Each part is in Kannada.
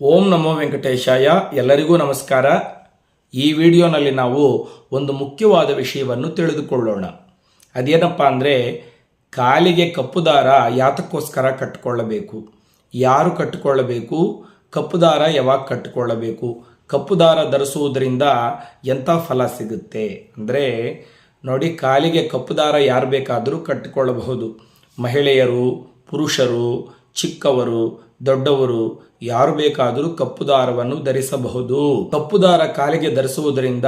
ಓಂ ನಮೋ ವೆಂಕಟೇಶಾಯ. ಎಲ್ಲರಿಗೂ ನಮಸ್ಕಾರ. ಈ ವಿಡಿಯೋನಲ್ಲಿ ನಾವು ಒಂದು ಮುಖ್ಯವಾದ ವಿಷಯವನ್ನು ತಿಳಿದುಕೊಳ್ಳೋಣ. ಅದೇನಪ್ಪ ಅಂದರೆ, ಕಾಲಿಗೆ ಕಪ್ಪು ದಾರ ಯಾತಕ್ಕೋಸ್ಕರ ಕಟ್ಟಿಕೊಳ್ಳಬೇಕು? ಯಾರು ಕಟ್ಟಿಕೊಳ್ಳಬೇಕು? ಕಪ್ಪು ದಾರ ಯಾವಾಗ ಕಟ್ಟಿಕೊಳ್ಳಬೇಕು? ಕಪ್ಪು ದಾರ ಧರಿಸುವುದರಿಂದ ಎಂಥ ಫಲ ಸಿಗುತ್ತೆ? ಅಂದರೆ, ನೋಡಿ, ಕಾಲಿಗೆ ಕಪ್ಪು ದಾರ ಯಾರು ಬೇಕಾದರೂ ಕಟ್ಟಿಕೊಳ್ಳಬಹುದು. ಮಹಿಳೆಯರು, ಪುರುಷರು, ಚಿಕ್ಕವರು ದೊಡ್ಡವರು ಯಾರು ಬೇಕಾದರೂ ಕಪ್ಪು ದಾರವನ್ನು ಧರಿಸಬಹುದು. ಕಪ್ಪು ದಾರ ಕಾಲಿಗೆ ಧರಿಸುವುದರಿಂದ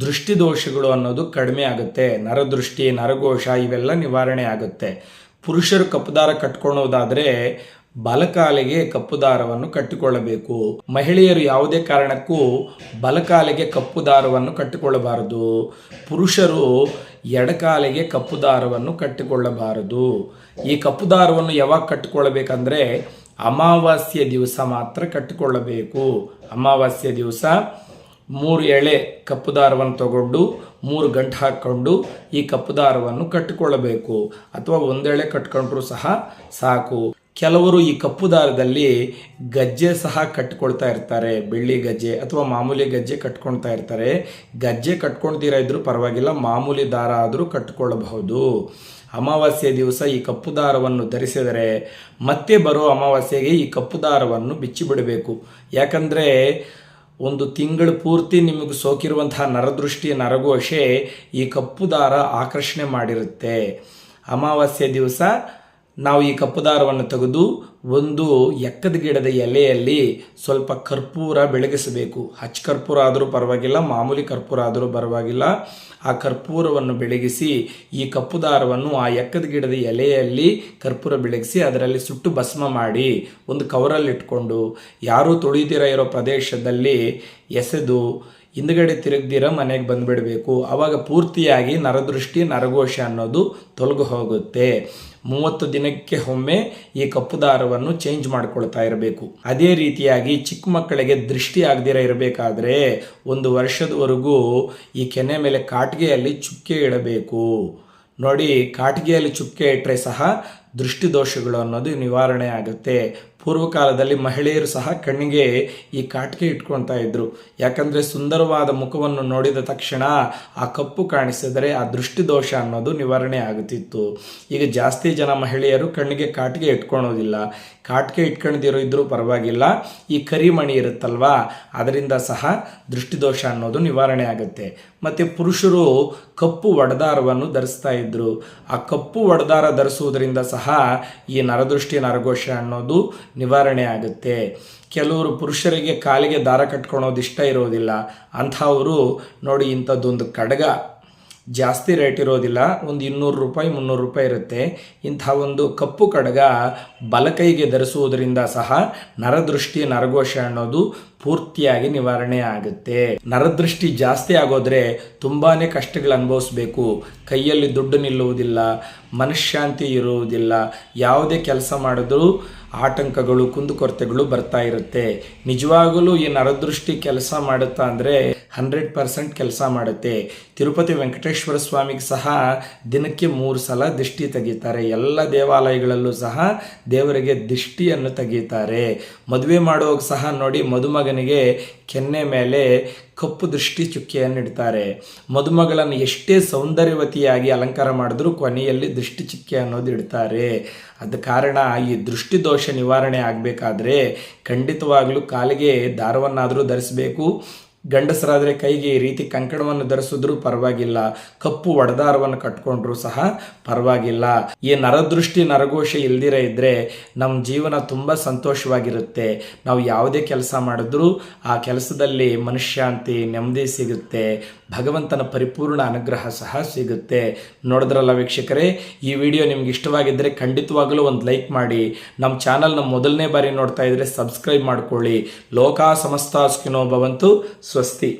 ದೃಷ್ಟಿ ದೋಷಗಳು ಅನ್ನೋದು ಕಡಿಮೆ ಆಗುತ್ತೆ. ನರದೃಷ್ಟಿ, ನರಘೋಷ ಇವೆಲ್ಲ ನಿವಾರಣೆ ಆಗುತ್ತೆ. ಪುರುಷರು ಕಪ್ಪು ದಾರ ಕಟ್ಕೊಳ್ಳೋದಾದ್ರೆ ಬಲಕಾಲಿಗೆ ಕಪ್ಪು ದಾರವನ್ನು ಕಟ್ಟಿಕೊಳ್ಳಬೇಕು. ಮಹಿಳೆಯರು ಯಾವುದೇ ಕಾರಣಕ್ಕೂ ಬಲಕಾಲಿಗೆ ಕಪ್ಪು ದಾರವನ್ನು ಕಟ್ಟಿಕೊಳ್ಳಬಾರದು. ಪುರುಷರು ಎಡಕಾಲಿಗೆ ಕಪ್ಪು ದಾರವನ್ನು ಕಟ್ಟಿಕೊಳ್ಳಬಾರದು. ಈ ಕಪ್ಪು ದಾರವನ್ನು ಯಾವಾಗ ಕಟ್ಟಿಕೊಳ್ಳಬೇಕಂದ್ರೆ ಅಮಾವಾಸ್ಯೆ ದಿವಸ ಮಾತ್ರ ಕಟ್ಟಿಕೊಳ್ಳಬೇಕು. ಅಮಾವಾಸ್ಯ ದಿವಸ ಮೂರು ಎಳೆ ಕಪ್ಪು ದಾರವನ್ನು ತಗೊಂಡು, ಮೂರು ಗಂಟು ಹಾಕ್ಕೊಂಡು ಈ ಕಪ್ಪು ದಾರವನ್ನು ಕಟ್ಟಿಕೊಳ್ಳಬೇಕು. ಅಥವಾ ಒಂದೆಳೆ ಕಟ್ಕೊಂಡ್ರೂ ಸಹ ಸಾಕು. ಕೆಲವರು ಈ ಕಪ್ಪು ದಾರದಲ್ಲಿ ಗಜ್ಜೆ ಸಹ ಕಟ್ಕೊಳ್ತಾ ಇರ್ತಾರೆ, ಬೆಳ್ಳಿ ಗಜ್ಜೆ ಅಥವಾ ಮಾಮೂಲಿ ಗಜ್ಜೆ ಕಟ್ಕೊಳ್ತಾ ಇರ್ತಾರೆ. ಗಜ್ಜೆ ಕಟ್ಕೊಳ್ದಿರ ಇದ್ರೂ ಪರವಾಗಿಲ್ಲ, ಮಾಮೂಲಿ ದಾರ ಆದರೂ ಕಟ್ಟಿಕೊಳ್ಳಬಹುದು ಅಮಾವಾಸ್ಯೆ ದಿವಸ ಈ ಕಪ್ಪು ದಾರವನ್ನು ಧರಿಸಿದರೆ ಮತ್ತೆ ಬರೋ ಅಮಾವಾಸ್ಯೆಗೆ ಈ ಕಪ್ಪು ದಾರವನ್ನು ಬಿಚ್ಚಿಬಿಡಬೇಕು. ಯಾಕಂದರೆ ಒಂದು ತಿಂಗಳು ಪೂರ್ತಿ ನಿಮಗೆ ಸೋಕಿರುವಂತಹ ನರದೃಷ್ಟಿ, ನರಘೋಷೆ ಈ ಕಪ್ಪು ದಾರ ಆಕರ್ಷಣೆ ಮಾಡಿರುತ್ತೆ. ಅಮಾವಾಸ್ಯೆ ದಿವಸ ನಾವು ಈ ಕಪ್ಪು ದಾರವನ್ನು ತೆಗೆದು ಒಂದು ಎಕ್ಕದ ಗಿಡದ ಎಲೆಯಲ್ಲಿ ಸ್ವಲ್ಪ ಕರ್ಪೂರ ಬೆಳಗಿಸಬೇಕು. ಹಚ್ಚ ಕರ್ಪೂರ ಆದರೂ ಪರವಾಗಿಲ್ಲ, ಮಾಮೂಲಿ ಕರ್ಪೂರ ಆದರೂ ಪರವಾಗಿಲ್ಲ. ಆ ಕರ್ಪೂರವನ್ನು ಬೆಳಗಿಸಿ, ಈ ಕಪ್ಪು ದಾರವನ್ನು ಆ ಎಕ್ಕದ ಗಿಡದ ಎಲೆಯಲ್ಲಿ ಕರ್ಪೂರ ಬೆಳಗಿಸಿ, ಅದರಲ್ಲಿ ಸುಟ್ಟು ಭಸ್ಮ ಮಾಡಿ ಒಂದು ಕವರಲ್ಲಿ ಇಟ್ಕೊಂಡು ಯಾರೂ ತುಳಿದಿರ ಇರೋ ಪ್ರದೇಶದಲ್ಲಿ ಎಸೆದು ಹಿಂದ್ಗಡೆ ತಿರುಗ್ದಿರ ಮನೆಗೆ ಬಂದುಬಿಡಬೇಕು. ಆವಾಗ ಪೂರ್ತಿಯಾಗಿ ನರದೃಷ್ಟಿ, ನರಘೋಷ ಅನ್ನೋದು ತೊಲಗು ಹೋಗುತ್ತೆ. ಮೂವತ್ತು ದಿನಕ್ಕೆ ಒಮ್ಮೆ ಈ ಕಪ್ಪು ದಾರವನ್ನು ಚೇಂಜ್ ಮಾಡ್ಕೊಳ್ತಾ ಇರಬೇಕು. ಅದೇ ರೀತಿಯಾಗಿ ಚಿಕ್ಕ ಮಕ್ಕಳಿಗೆ ದೃಷ್ಟಿ ಆಗದಿರ ಇರಬೇಕಾದ್ರೆ ಒಂದು ವರ್ಷದವರೆಗೂ ಈ ಕೆನೆ ಮೇಲೆ ಕಾಟಿಗೆಯಲ್ಲಿ ಚುಕ್ಕೆ ಇಡಬೇಕು. ನೋಡಿ, ಕಾಟಿಗೆಯಲ್ಲಿ ಚುಕ್ಕೆ ಇಟ್ಟರೆ ಸಹ ದೃಷ್ಟಿ ದೋಷಗಳು ಅನ್ನೋದು ನಿವಾರಣೆ ಆಗುತ್ತೆ. ಪೂರ್ವಕಾಲದಲ್ಲಿ ಮಹಿಳೆಯರು ಸಹ ಕಣ್ಣಿಗೆ ಈ ಕಾಟಿಗೆ ಇಟ್ಕೊಳ್ತಾ ಇದ್ರು. ಯಾಕಂದರೆ ಸುಂದರವಾದ ಮುಖವನ್ನು ನೋಡಿದ ತಕ್ಷಣ ಆ ಕಪ್ಪು ಕಾಣಿಸಿದರೆ ಆ ದೃಷ್ಟಿ ದೋಷ ಅನ್ನೋದು ನಿವಾರಣೆ ಆಗುತ್ತಿತ್ತು. ಈಗ ಜಾಸ್ತಿ ಜನ ಮಹಿಳೆಯರು ಕಣ್ಣಿಗೆ ಕಾಟಿಗೆ ಇಟ್ಕೊಳೋದಿಲ್ಲ ಕಾಟಿಗೆ ಇಟ್ಕೊಂಡಿರೋ ಇದ್ರೂ ಪರವಾಗಿಲ್ಲ. ಈ ಕರಿಮಣಿ ಇರುತ್ತಲ್ವಾ? ಅದರಿಂದ ಸಹ ದೃಷ್ಟಿದೋಷ ಅನ್ನೋದು ನಿವಾರಣೆ ಆಗುತ್ತೆ. ಮತ್ತು ಪುರುಷರು ಕಪ್ಪು ಒಡದಾರವನ್ನು ಧರಿಸ್ತಾ ಇದ್ರು. ಆ ಕಪ್ಪು ಒಡದಾರ ಧರಿಸುವುದರಿಂದ ಸಹ ಈ ನರದೃಷ್ಟಿ, ನರಘೋಷ ಅನ್ನೋದು ನಿವಾರಣೆ ಆಗುತ್ತೆ. ಕೆಲವರು ಪುರುಷರಿಗೆ ಕಾಲಿಗೆ ದಾರ ಕಟ್ಕೊಳೋದು ಇಷ್ಟ ಇರೋದಿಲ್ಲ. ಅಂಥವರು ನೋಡಿ ಇಂಥದ್ದೊಂದು ಕಡಗ. ಜಾಸ್ತಿ ರೇಟ್ ಇರೋದಿಲ್ಲ. ಒಂದು ಇನ್ನೂರು ರೂಪಾಯಿ, ಮುನ್ನೂರು ರೂಪಾಯಿ ಇರುತ್ತೆ. ಇಂಥ ಒಂದು ಕಪ್ಪು ಕಡಗ ಬಲಕೈಗೆ ಧರಿಸುವುದರಿಂದ ಸಹ ನರದೃಷ್ಟಿ, ನರಘೋಷ ಅನ್ನೋದು ಪೂರ್ತಿಯಾಗಿ ನಿವಾರಣೆ ಆಗುತ್ತೆ. ನರದೃಷ್ಟಿ ಜಾಸ್ತಿ ಆಗೋದ್ರೆ ತುಂಬಾ ಕಷ್ಟಗಳು ಅನುಭವಿಸ್ಬೇಕು. ಕೈಯಲ್ಲಿ ದುಡ್ಡು ನಿಲ್ಲುವುದಿಲ್ಲ, ಮನಃಶಾಂತಿ ಇರುವುದಿಲ್ಲ, ಯಾವುದೇ ಕೆಲಸ ಮಾಡಿದ್ರೂ ಆತಂಕಗಳು, ಕುಂದುಕೊರತೆಗಳು ಬರ್ತಾ ಇರುತ್ತೆ. ನಿಜವಾಗಲೂ ಈ ನರದೃಷ್ಟಿ ಕೆಲಸ ಮಾಡುತ್ತಾ ಅಂದರೆ ಹಂಡ್ರೆಡ್ ಪರ್ಸೆಂಟ್ ಕೆಲಸ ಮಾಡುತ್ತೆ. ತಿರುಪತಿ ವೆಂಕಟೇಶ್ವರ ಸ್ವಾಮಿಗೆ ಸಹ ದಿನಕ್ಕೆ ಮೂರು ಸಲ ದೃಷ್ಟಿ ತೆಗಿತಾರೆ. ಎಲ್ಲ ದೇವಾಲಯಗಳಲ್ಲೂ ಸಹ ದೇವರಿಗೆ ದಿಷ್ಟಿಯನ್ನು ತೆಗೀತಾರೆ. ಮದುವೆ ಮಾಡುವಾಗ ಸಹ ನೋಡಿ ಮದುಮಗನಿಗೆ ಕೆನ್ನೆ ಮೇಲೆ ಕಪ್ಪು ದೃಷ್ಟಿ ಚುಕ್ಕಿಯನ್ನು ಇಡ್ತಾರೆ. ಮದುಮಗಳನ್ನು ಎಷ್ಟೇ ಸೌಂದರ್ಯವತಿಯಾಗಿ ಅಲಂಕಾರ ಮಾಡಿದ್ರೂ ಕೊನೆಯಲ್ಲಿ ದೃಷ್ಟಿ ಚುಕ್ಕೆ ಅನ್ನೋದು ಇಡ್ತಾರೆ. ಅದ ಕಾರಣ ಈ ದೃಷ್ಟಿ ದೋಷ ನಿವಾರಣೆ ಆಗಬೇಕಾದ್ರೆ ಖಂಡಿತವಾಗಲೂ ಕಾಲಿಗೆ ದಾರವನ್ನಾದರೂ ಧರಿಸಬೇಕು. ಗಂಡಸರಾದರೆ ಕೈಗೆ ಈ ರೀತಿ ಕಂಕಣವನ್ನು ಧರಿಸಿದ್ರೂ ಪರವಾಗಿಲ್ಲ, ಕಪ್ಪು ಒಡದಾರವನ್ನು ಕಟ್ಕೊಂಡ್ರೂ ಸಹ ಪರವಾಗಿಲ್ಲ. ಈ ನರದೃಷ್ಟಿ ನರಘೋಷ ಇಲ್ದಿರೇ ಇದ್ದರೆ ನಮ್ಮ ಜೀವನ ತುಂಬ ಸಂತೋಷವಾಗಿರುತ್ತೆ. ನಾವು ಯಾವುದೇ ಕೆಲಸ ಮಾಡಿದ್ರೂ ಆ ಕೆಲಸದಲ್ಲಿ ಮನಃಶಾಂತಿ, ನೆಮ್ಮದಿ ಸಿಗುತ್ತೆ. ಭಗವಂತನ ಪರಿಪೂರ್ಣ ಅನುಗ್ರಹ ಸಹ ಸಿಗುತ್ತೆ. ನೋಡಿದ್ರಲ್ಲ ವೀಕ್ಷಕರೇ, ಈ ವಿಡಿಯೋ ನಿಮ್ಗೆ ಇಷ್ಟವಾಗಿದ್ದರೆ ಖಂಡಿತವಾಗಲೂ ಒಂದು ಲೈಕ್ ಮಾಡಿ. ನಮ್ಮ ಚಾನಲ್ನ ಮೊದಲನೇ ಬಾರಿ ನೋಡ್ತಾ ಇದ್ರೆ ಸಬ್ಸ್ಕ್ರೈಬ್ ಮಾಡ್ಕೊಳ್ಳಿ. ಲೋಕ ಸಮಸ್ತ ಭವಂತು. స్వస్తి.